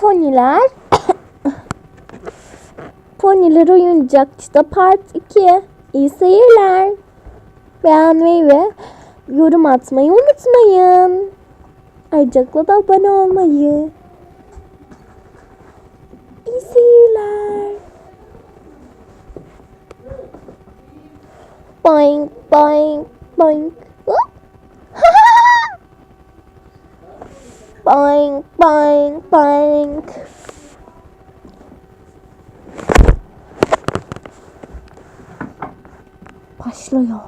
Poniler Poniler oyuncakçıda part 2. İyi seyirler. Beğenmeyi ve yorum atmayı unutmayın. Ayrıca da abone olmayı. İyi seyirler. Boing boing boing. Boing boing boing. Başlıyor.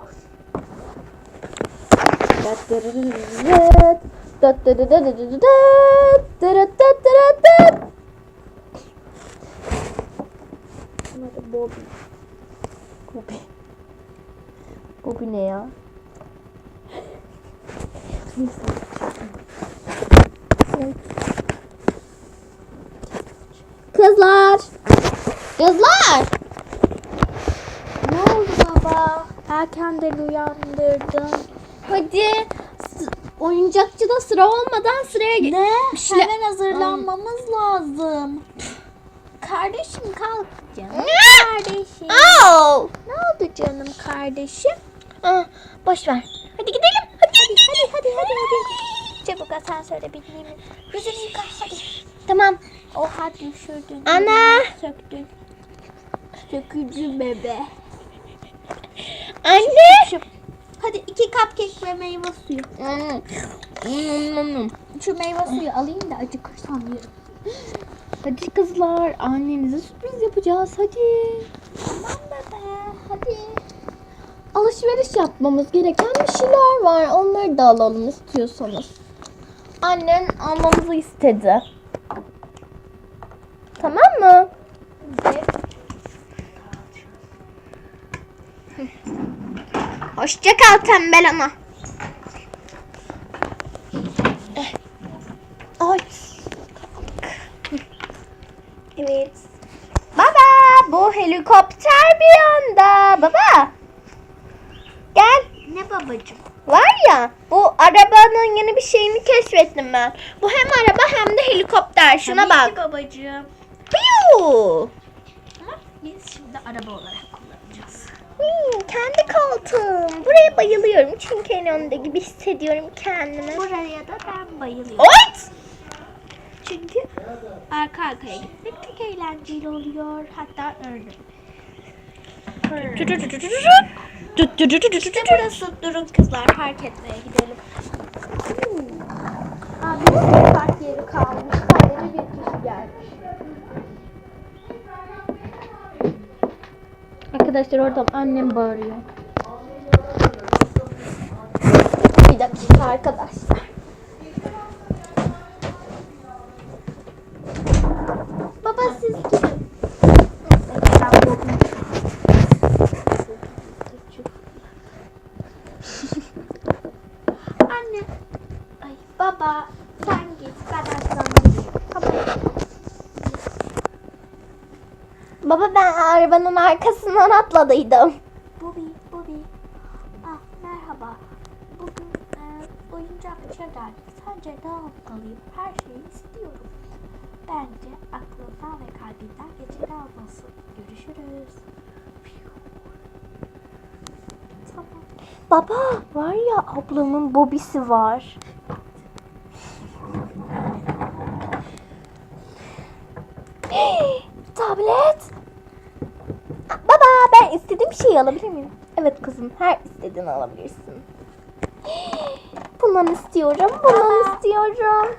Bobby. Bobby. Bobby ne ya? Kızlar. Kızlar. Ne oldu baba? Erkenden uyandırdın. Hadi oyuncakçıda sıra olmadan sıraya geç. Ne? Şile- Hemen hazırlanmamız lazım. Kardeşim kalk canım. Kardeşim. Oh! Ne oldu canım kardeşim? Ah, boş ver. Hadi gidelim. Hadi. Hadi hadi hadi hadi. Çabuk asansöre bineyim. Yüzünü yıka hadi. Tamam. Oha düşürdün. Ana. Söktün. Sökücü bebe. Anne. Hadi iki cupcake ve meyve suyu. Şu meyve suyu alayım da acıkırsam yerim. Hadi kızlar, annenize sürpriz yapacağız. Hadi. Tamam bebe hadi. Alışveriş yapmamız gereken bir şeyler var. Onları da alalım istiyorsanız. Annen almamızı istedi. Tamam mı? Hoşça kal tembel ana. Ay. Evet. Baba bu helikopter bir anda. Baba. Gel. Ne babacığım? Var ya bu arabanın yeni bir şeyini keşfettim ben. Bu hem araba hem de helikopter. Şuna Tabii ki bak. babacığım. Piu. Ama biz şimdi araba olarak. Hmm, kendi koltuğum. Buraya bayılıyorum çünkü en önde gibi hissediyorum kendimi. Buraya da ben bayılıyorum. Oy! Çünkü arka arkaya gitmek çok eğlenceli oluyor. Hatta öyle. İşte burası durun kızlar park etmeye gidelim. Abi bir park yeri kalmış. Sadece bir kişi gelmiş. Arkadaşlar orada annem bağırıyor. Bir dakika arkadaşlar. Baba siz. Anne. Ay baba sen git ben aslanım. Tamam. Baba ben arabanın arkasından atladıydım. Bobby, Bobby. Ah merhaba. Bugün e, oyuncakçıya geldik. Sence ne yapmalıyım? Her şeyi istiyorum. Bence aklından ve kalbinden geçeni almasın. Görüşürüz. Tamam. Baba var ya ablamın bobisi var. Tablet. Baba şeyi alabilir miyim? Evet kızım her istediğini alabilirsin. Bundan istiyorum, bundan Baba. istiyorum.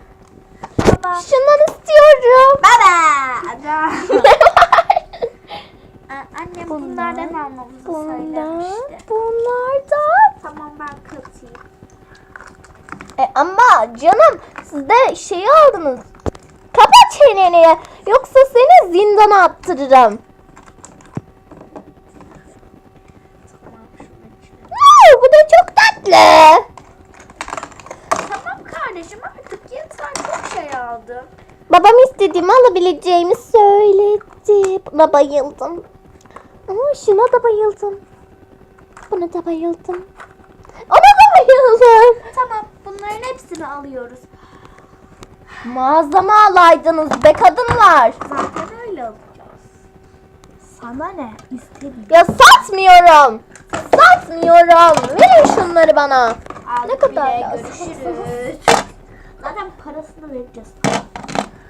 Baba. Şundan istiyorum. Baba. Annem bunlardan almamızı bundan, söylemişti. bunlardan. Tamam ben katayım. E ama canım siz de şeyi aldınız. Kapa çeneni yoksa seni zindana attırırım. Tamam şunun içine. Oo, bu da tatlı. Tamam kardeşim artık yeter çok şey aldım. Babam istediğimi alabileceğimi söyledi. Buna bayıldım. Ama şuna da bayıldım. Buna da bayıldım. Ona da bayıldım. Tamam bunların hepsini alıyoruz. Mağazama alaydınız be kadınlar. Zaten Sana ne? İstediğin. Ya satmıyorum. Satmıyorum. Verin şunları bana. Ne kadar lazım? Görüşürüz. Zaten parasını vereceğiz.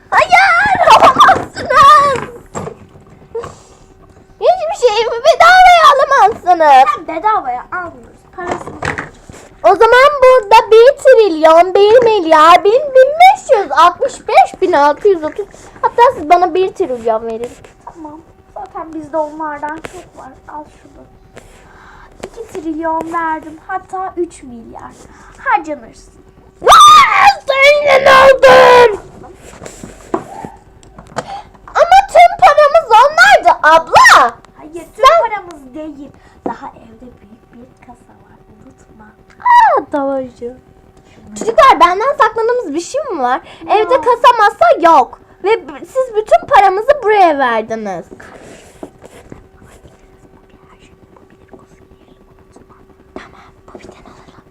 Hayır alamazsınız. Hiçbir şeyimi bedavaya alamazsınız. Sen bedavaya almıyoruz. Parasını. O zaman burada 1 trilyon, 1 milyar, 1000, 1500, 65 bin 630. Hatta siz bana 1 trilyon verin. Tamam. Zaten bizde onlardan çok var. Al şunu. 2 trilyon verdim. Hatta 3 milyar. Harcanırsın. Senin oldun. Ama tüm paramız onlardı abla. Hayır tüm paramız değil. Daha evde büyük bir kasa var. Unutma. Aa, davacı. Çocuklar benden sakladığımız bir şey mi var? Evde kasa masa yok. Ve siz bütün paramızı buraya verdiniz. Her şeyi yapabilir. Kusmayalım. Unutma. Tamam, bu bir tane alalım.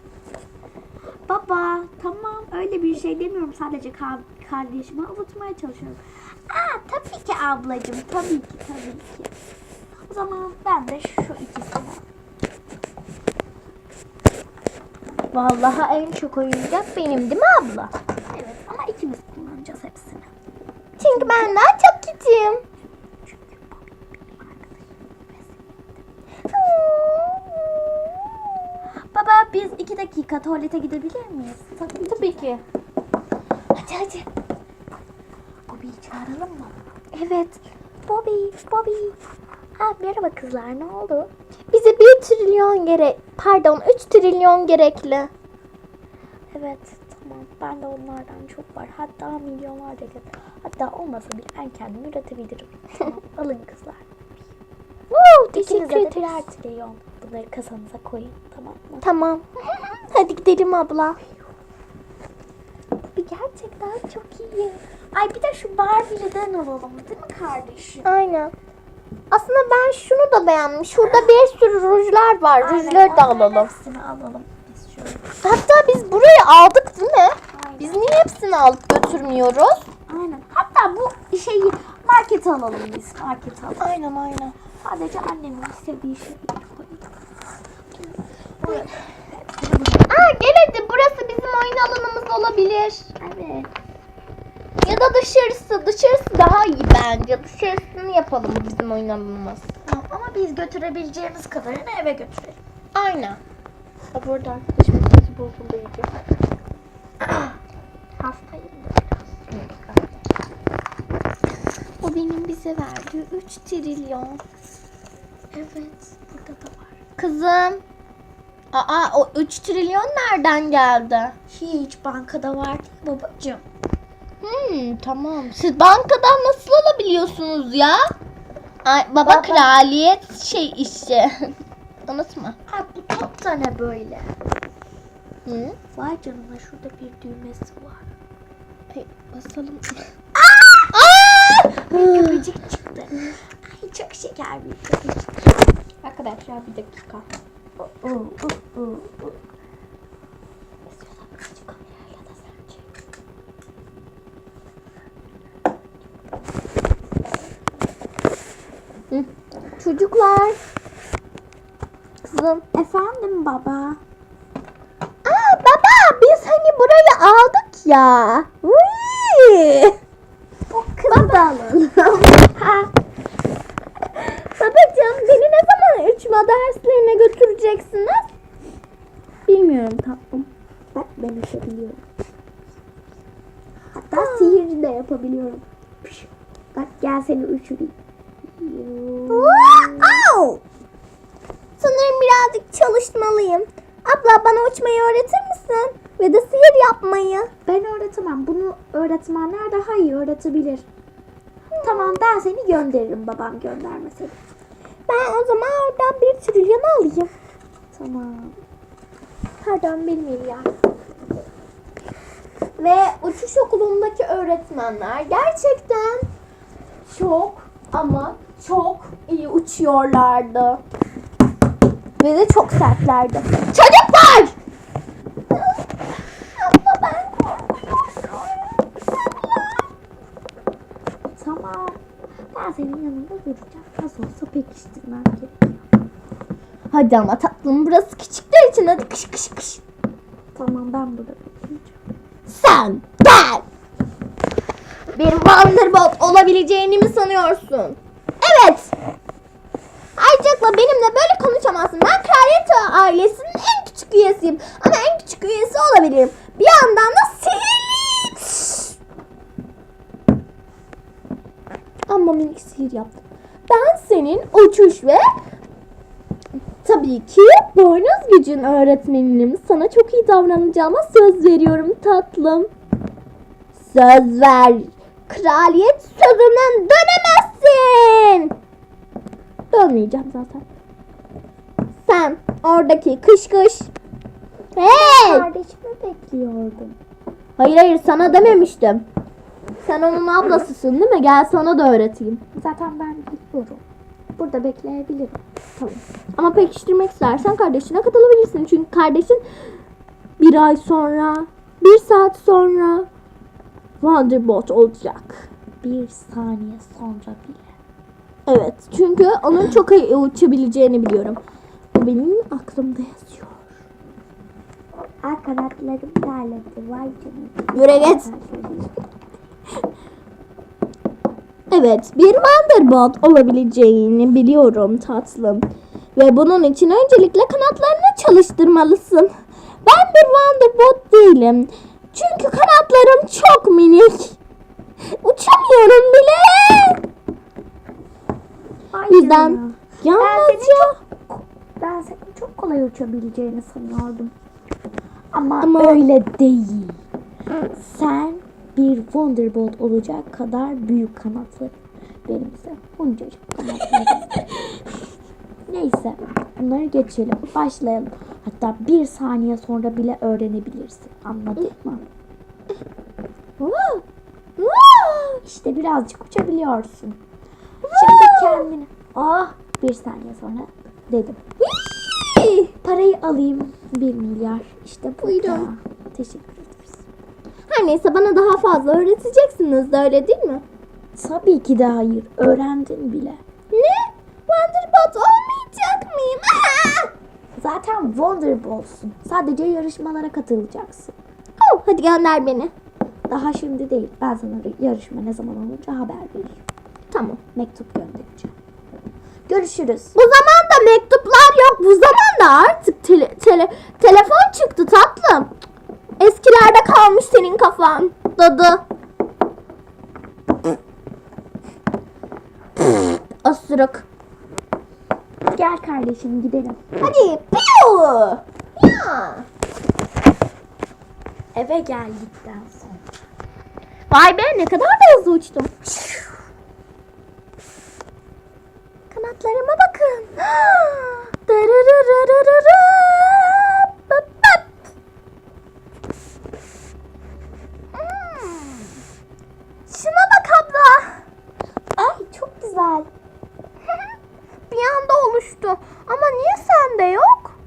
Baba tamam öyle bir şey demiyorum. Sadece ka- kardeşimi avutmaya çalışıyorum. Aa tabii ki ablacığım. Tabii ki tabii ki. O zaman ben de şu ikisini Vallahi en çok oyuncak benim değil mi abla? Evet ama ikimiz kullanacağız hepsini. Çünkü ben daha çok küçüğüm. Baba biz iki dakika tuvalete gidebilir miyiz? Tabii. Tabii ki. Hadi hadi. Bobby'yi çağıralım mı? Evet. Bobby, Bobby. Ha, merhaba kızlar ne oldu? Bize bir trilyon gerek, pardon 3 trilyon gerekli. Evet tamam ben de onlardan çok var. Hatta milyonlar da. Hatta olmasa bile ben kendim üretebilirim. Tamam alın kızlar. Woo, teşekkür de ederiz. trilyon. Bunları kasanıza koyun tamam mı? Tamam. Hadi gidelim abla. Bu gerçekten çok iyi. Ay bir de şu Barbie'den alalım değil mi kardeşim? Aynen. Aslında ben şunu da beğendim. Şurada bir sürü rujlar var. Aynen, Rujları da alalım. Hepsini alalım biz şöyle. Hatta biz burayı aldık değil mi? Aynen. Biz niye hepsini alıp götürmüyoruz? Aynen. Hatta bu şeyi markete alalım biz. Markete alalım. Aynen aynen. Sadece annemin istediği şeyi Evet. Aa gel hadi burası bizim oyun alanımız olabilir. Evet. Ya da dışarısı. Dışarısı daha iyi bence. Dışarısını yapalım bizim oyun alanımız. Tamam ama biz götürebileceğimiz kadarını eve götürelim. Aynen. Ha burada arkadaşım sesi bozuldu iyice. Hastayım da biraz. O benim bize verdiği 3 trilyon. Evet. Burada da var. Kızım. Aa o 3 trilyon nereden geldi? Hiç bankada var değil babacığım? Hmm tamam. Siz bankadan nasıl alabiliyorsunuz ya? Ay, baba, Baba. kraliyet şey işi. Unutma. Ha bu top da ne böyle? Hı? Vay canına şurada bir düğmesi var. Ay, basalım. Aa! Köpecik çıktı. Ay çok şeker bir köpecik. Arkadaşlar bir dakika. Çocuklar. Kızım. Efendim baba. Aa baba biz hani burayı aldık ya. Vıy! O kızı da alalım. Babacığım beni ne zaman uçma derslerine götüreceksiniz? Bilmiyorum tatlım. Bak ben uçabiliyorum. Hatta sihir de yapabiliyorum. Bak gel seni uçurayım. Au! Sanırım birazcık çalışmalıyım. Abla bana uçmayı öğretir misin? Ve de sihir yapmayı. Ben öğretemem. Bunu öğretmenler daha iyi öğretebilir. Tamam ben seni gönderirim babam göndermeseydi. Ben o zaman oradan bir trilyon alayım. Tamam. Pardon bir milyar. Ve uçuş okulundaki öğretmenler gerçekten çok ama çok iyi uçuyorlardı. Ve de çok sertlerdi. Çocuklar! Abla ben korkuyorum. Tamam. Ben senin yanında duracağım. Nasıl olsa pekiştirmem gerekiyor. Hadi ama tatlım burası küçükler için hadi kış kış kış. Tamam ben burada bekleyeceğim. Sen gel. Bir Wonderbolt olabileceğini mi sanıyorsun? Evet. Ayrıca benimle böyle konuşamazsın. Ben Kraliyet ailesinin en küçük üyesiyim. Ama en küçük üyesi olabilirim. Bir yandan da sihirli. Ama minik sihir yaptım. Ben senin uçuş ve tabii ki boynuz gücün öğretmeninim. Sana çok iyi davranacağıma söz veriyorum tatlım. Söz ver. Kraliyet sözünden dönemezsin. Dönmeyeceğim zaten. Sen oradaki kış kış. Hey! Kardeşimi bekliyordum. Hayır hayır sana dememiştim. Sen onun ablasısın değil mi? Gel sana da öğreteyim. Zaten ben biliyorum. Burada bekleyebilirim. Tamam. Ama pekiştirmek istersen kardeşine katılabilirsin. Çünkü kardeşin bir ay sonra, bir saat sonra Wonderbolt olacak. Bir saniye sonra bile. Evet. Çünkü onun çok iyi uçabileceğini biliyorum. Bu benim aklımda yazıyor. Ay kanatlarım terledi. Vay canına. Yürü git. Evet, bir Wonderbolt olabileceğini biliyorum tatlım. Ve bunun için öncelikle kanatlarını çalıştırmalısın. Ben bir Wonderbolt değilim. Çünkü kanatlarım çok minik. Uçamıyorum bile. Vay Yüzden yalnızca... Ben senin çok kolay uçabileceğini sanıyordum. Ama, Ama- öyle değil. Sen bir Wonderbolt olacak kadar büyük kanatlı. Benimse buncacık kanatlarım. Neyse bunları geçelim. Başlayalım. Hatta bir saniye sonra bile öğrenebilirsin. Anladın mı? İşte birazcık uçabiliyorsun. Şimdi kendini... Ah bir saniye sonra dedim. Parayı alayım. Bir milyar. İşte bu. Buyurun. Teşekkür. Her neyse bana daha fazla öğreteceksiniz de öyle değil mi? Tabii ki de hayır. Öğrendin bile. Ne? Wonderbolt olmayacak mıyım? Zaten Wonderbolt'sun. Sadece yarışmalara katılacaksın. oh, hadi gönder beni. Daha şimdi değil. Ben sana yarışma ne zaman olunca haber vereyim. Tamam. Mektup göndereceğim. Görüşürüz. Bu zamanda mektuplar yok. Bu zamanda artık tele, tele, telefon çıktı tatlım. Eskilerde kalmış senin kafan. Dadı. Asırık. Gel kardeşim gidelim. Hadi. Piu. Ya. Eve geldikten sonra. Vay be ne kadar da hızlı uçtum. Kanatlarıma bakın. Dararararara. Bap bap. Hmm. Şuna bak abla. Ay çok güzel. Bir anda oluştu. Ama niye sende yok?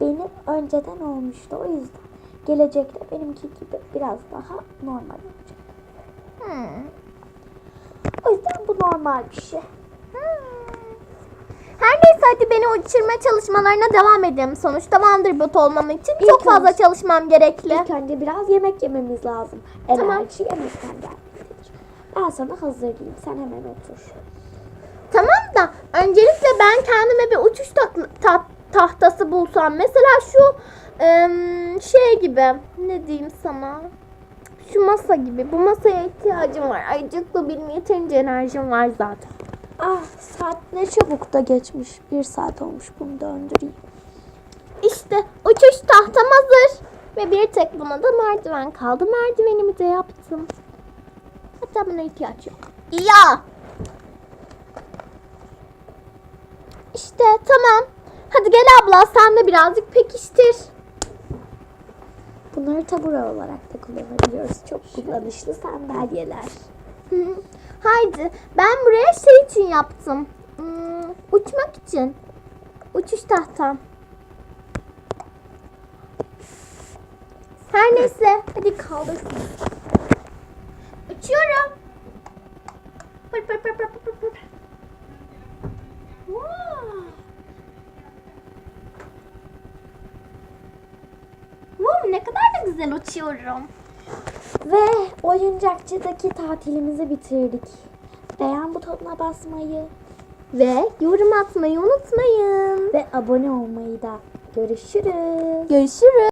Benim önceden olmuştu o yüzden. Gelecekte benimki gibi biraz daha normal olacak. Hmm. O yüzden bu normal bir şey. Her neyse hadi beni uçurma çalışmalarına devam edelim. Sonuçta Wonderbolt olmam için İlk çok fazla önce- çalışmam gerekli. İlk önce biraz yemek yememiz lazım. Tamam. Enerji yemekten gelmektedir. Ben sana hazırlayayım. Sen hemen otur. Tamam da öncelikle ben kendime bir uçuş tak- ta- tahtası bulsam. Mesela şu şey gibi ne diyeyim sana? Şu masa gibi. Bu masaya ihtiyacım var. Ayıcıklı benim yeterince enerjim var zaten. Ah saat ne çabuk da geçmiş. Bir saat olmuş bunu döndüreyim. İşte uçuş tahtam hazır. Ve bir tek buna da merdiven kaldı. Merdivenimi de yaptım. Hatta buna ihtiyaç yok. Ya. İşte tamam. Hadi gel abla sen de birazcık pekiştir. Bunları tabure olarak da kullanabiliyoruz. Çok kullanışlı sandalyeler. Haydi ben buraya şey için yaptım. Hmm, uçmak için. Uçuş tahtam. Her neyse hadi kaldırsın. Uçuyorum. Pır pır pır pır pır pır. Wow, ne kadar da güzel uçuyorum. Ve oyuncakçıdaki tatilimizi bitirdik. Beğen butonuna basmayı Ve yorum atmayı unutmayın. ve abone olmayı da görüşürüz. Görüşürüz.